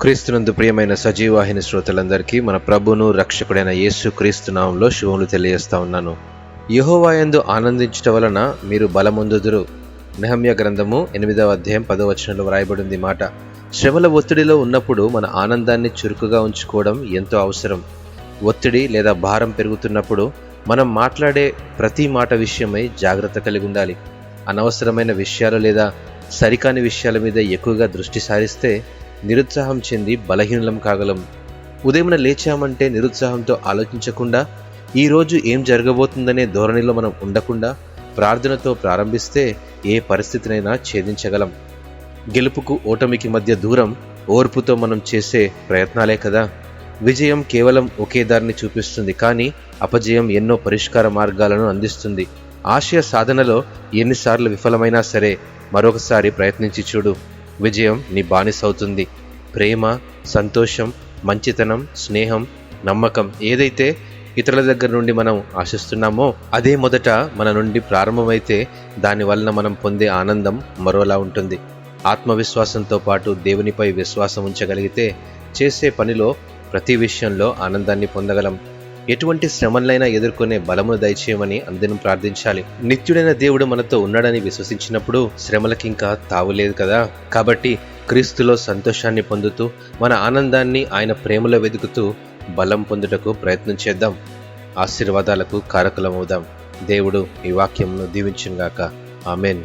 క్రీస్తునందు ప్రియమైన సజీవాహిని శ్రోతలందరికీ మన ప్రభును రక్షకుడైన యేసు క్రీస్తు నామంలో శుభములు తెలియజేస్తా ఉన్నాను. యహోవాయందు ఆనందించటం వలన మీరు బలముందుదురు. నెహమ్య గ్రంథము ఎనిమిదవ అధ్యాయం పదో వచనంలో వ్రాయబడింది మాట. శ్రమల ఒత్తిడిలో ఉన్నప్పుడు మన ఆనందాన్ని చురుకుగా ఉంచుకోవడం ఎంతో అవసరం. ఒత్తిడి లేదా భారం పెరుగుతున్నప్పుడు మనం మాట్లాడే ప్రతి మాట విషయమై జాగ్రత్త కలిగి ఉండాలి. అనవసరమైన విషయాలు లేదా సరికాని విషయాల మీద ఎక్కువగా దృష్టి సారిస్తే నిరుత్సాహం చెంది బలహీనలం కాగలం. ఉదయం లేచామంటే నిరుత్సాహంతో ఆలోచించకుండా ఈ రోజు ఏం జరగబోతుందనే ధోరణిలో మనం ఉండకుండా ప్రార్థనతో ప్రారంభిస్తే ఏ పరిస్థితినైనా ఛేదించగలం. గెలుపుకు ఓటమికి మధ్య దూరం ఓర్పుతో మనం చేసే ప్రయత్నాలే కదా. విజయం కేవలం ఒకే దారిని చూపిస్తుంది కానీ అపజయం ఎన్నో పరిష్కార మార్గాలను అందిస్తుంది. ఆశయ సాధనలో ఎన్నిసార్లు విఫలమైనా సరే మరొకసారి ప్రయత్నించి చూడు. విజయం నీ బానిసవుతుంది. ప్రేమ సంతోషం మంచితనం స్నేహం నమ్మకం ఏదైతే ఇతరుల దగ్గర నుండి మనం ఆశిస్తున్నామో అదే మొదట మన నుండి ప్రారంభమైతే దాని వలన మనం పొందే ఆనందం మరోలా ఉంటుంది. ఆత్మవిశ్వాసంతో పాటు దేవునిపై విశ్వాసం ఉంచగలిగితే చేసే పనిలో ప్రతి విషయంలో ఆనందాన్ని పొందగలం. ఎటువంటి శ్రమలైనా ఎదుర్కొనే బలమును దయచేయమని అందరం ప్రార్థించాలి. నిత్యుడైన దేవుడు మనతో ఉన్నాడని విశ్వసించినప్పుడు శ్రమలకింకా తావులేదు కదా. కాబట్టి క్రీస్తులో సంతోషాన్ని పొందుతూ మన ఆనందాన్ని ఆయన ప్రేమలో వెతుకుతూ బలం పొందుటకు ప్రయత్నం చేద్దాం. ఆశీర్వాదాలకు కారకులమవుదాం. దేవుడు ఈ వాక్యంను దీవించుగాక ఆమెన్.